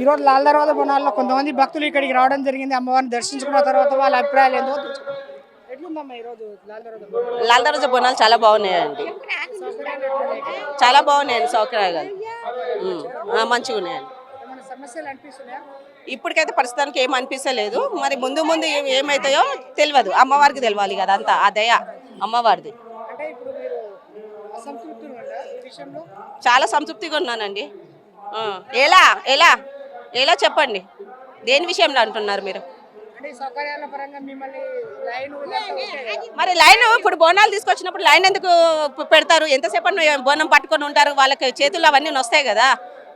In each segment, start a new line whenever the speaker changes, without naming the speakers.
ఈరోజు లాల్ దర్వాజా బోనాల్లో కొంతమంది భక్తులు ఇక్కడికి రావడం జరిగింది. అమ్మవారిని దర్శించుకున్న తర్వాత వాళ్ళ అభిప్రాయాలు ఏందో లాల్ దర్వాజా బోనాలు?
చాలా బాగున్నాయండి? చాలా బాగున్నాయండి సౌకర్యాలు. మంచిగా ఉన్నాయండి. ఇప్పటికైతే ప్రస్తుతానికి ఏం అనిపిస్తలేదు. మరి ముందు ముందు ఏమవుతాయో తెలియదు. అమ్మవారికి తెలియాలి కదా అంతా ఆ దయ అమ్మవారిది. చాలా సంతృప్తిగా ఉన్నానండి. ఎలా ఎలా? ఎలా చెప్పండి? దేని విషయంలో అంటున్నారు మీరు? మరి లైన్ ఇప్పుడు బోనాలు తీసుకొచ్చినప్పుడు లైన్ ఎందుకు పెడతారు? ఎంతసేపు బోనం పట్టుకొని ఉంటారు? వాళ్ళకి చేతులు అవన్నీ వస్తాయి కదా.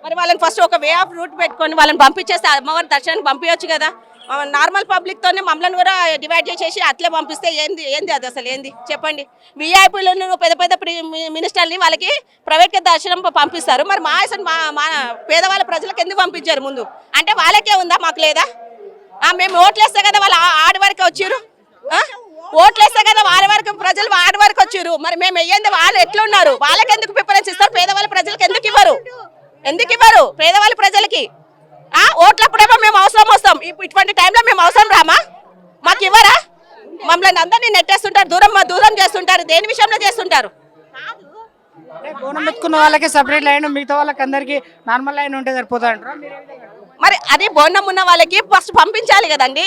మరి వాళ్ళని ఫస్ట్ ఒక వే ఆఫ్ రూట్ పెట్టుకొని వాళ్ళని పంపించేస్తే అమ్మవారి దర్శనానికి పంపించవచ్చు కదా. నార్మల్ పబ్లిక్తోనే మమ్మల్ని కూడా డివైడ్ చేసేసి అట్లే పంపిస్తే ఏంది ఏంది అది అసలు ఏంది? చెప్పండి. విఐపీలను పెద్ద పెద్ద మినిస్టర్ని వాళ్ళకి ప్రైవేట్ దర్శనం పంపిస్తారు. మరి మా అసలు మా మా పేదవాళ్ళ ప్రజలకు ఎందుకు పంపించారు ముందు? అంటే వాళ్ళకే ఉందా మాకు లేదా? మేము ఓట్లేస్తే కదా వాళ్ళు ఆ- వచ్చారు? ఓట్లేస్తే కదా వాళ్ళ వరకు ప్రజలు ఆడి వరకు వచ్చారు. మరి మేము వెయ్యింది వాళ్ళు ఎట్లున్నారు? వాళ్ళకి ఎందుకు ప్రిఫరెన్స్ ఇస్తారు? పేదవాళ్ళ ప్రజలకు ఎందుకు ఇవ్వరు? ఎందుకు ఇవ్వరు? పేదవాళ్ళ ప్రజలకి? ఓట్లప్పుడేమో మేము అవసరం వస్తాం. ఇటువంటి టైంలో మేము అవసరం రామా? మాకు ఇవ్వరా? మమ్మల్ని అందరినీ నెట్టేస్తుంటారు దూరం దూరం చేస్తుంటారు దేని విషయంలో చేస్తుంటారు?
బోనం వాళ్ళకి సపరేట్ లైన్ మిగతా వాళ్ళకి అందరికి నార్మల్ లైన్ ఉంటే సరిపోతా అంటారా మీరు
అది బోనం ఉన్న వాళ్ళకి ఫస్ట్ పంపించాలి కదండి?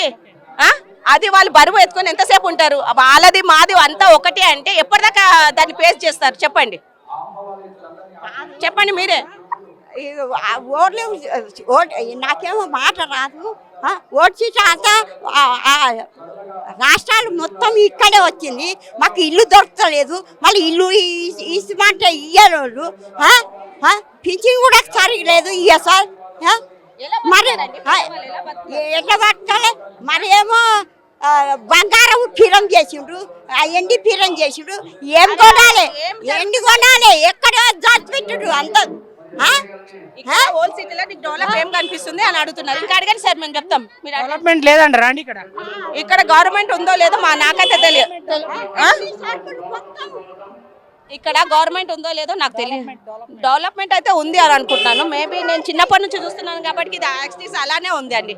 అది వాళ్ళు బరువు ఎత్తుకొని ఎంతసేపు ఉంటారు? వాళ్ళది మాది అంతా ఒకటే అంటే ఎప్పటిదాకా దాన్ని ఫేస్ చేస్తారు? చెప్పండి. చెప్పండి మీరే.
ఓట్లు ఓట్ నాకేమో మాట రాదు. ఓటు చీట అంతా రాష్ట్రాలు మొత్తం ఇక్కడే వచ్చింది. మాకు ఇల్లు దొరకలేదు. మళ్ళీ ఇల్లు ఇస్తామంటే ఇయ్యరు పింఛన్ కూడా సరిగలేదు ఇయ్య సార్. మరి? ఎట్లా పట్టాలి మరి ఏమో బంగారం ఫిరం చేసిండ్రు. ఆ ఎండి ఫిరం చేసిండ్రు. ఏం కొనాలి? ఎండి కొనాలి? ఎక్కడ దాచిపెట్టుడు అంత?
ఇక్కడ హోల్ సిటీలో నీకు డెవలప్ ఏం కనిపిస్తుంది అని అడుగుతున్నారు. ఇంకా అడగండి సార్ మేము చెప్తాం. మీరు అడగండి.
డెవలప్మెంట్ లేదంటారా అండి ఇక్కడ.
ఇక్కడ గవర్నమెంట్ ఉందో లేదో మా నాకైతే తెలియదు ఆ? ఇక్కడ గవర్నమెంట్ ఉందో లేదో నాకు తెలియదు. డెవలప్మెంట్ అయితే ఉంది అని అనుకుంటున్నాను. మేబీ నేను చిన్నప్పటి నుంచి చూస్తున్నాను కాబట్టి ఇది యాక్సిటీస్ అలానే ఉంది అండి.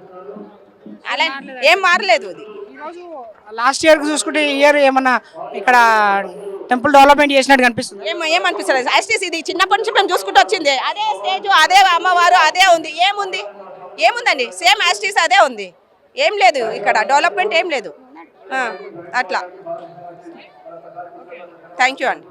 అలా ఏం మారలేదు ఇది.
ఈరోజు లాస్ట్ ఇయర్ చూసుకుంటే ఈ ఇయర్ ఏమన్నా ఇక్కడ టెంపుల్ డెవలప్మెంట్ చేసినట్టు కనిపిస్తుంది.
ఏమనిపిస్తుంది ఏమనిపిస్తలేదు. ఇది చిన్నప్పటి నుంచి మేము చూసుకుంటూ వచ్చింది. అదే స్టేజ్ అదే అమ్మవారు అదే ఉంది. ఏముంది? ఏముందండి? సేమ్ యాక్సిటీస్ అదే ఉంది. ఏం లేదు ఇక్కడ. డెవలప్మెంట్ ఏం లేదు. అట్లా. థ్యాంక్ యూ అండి.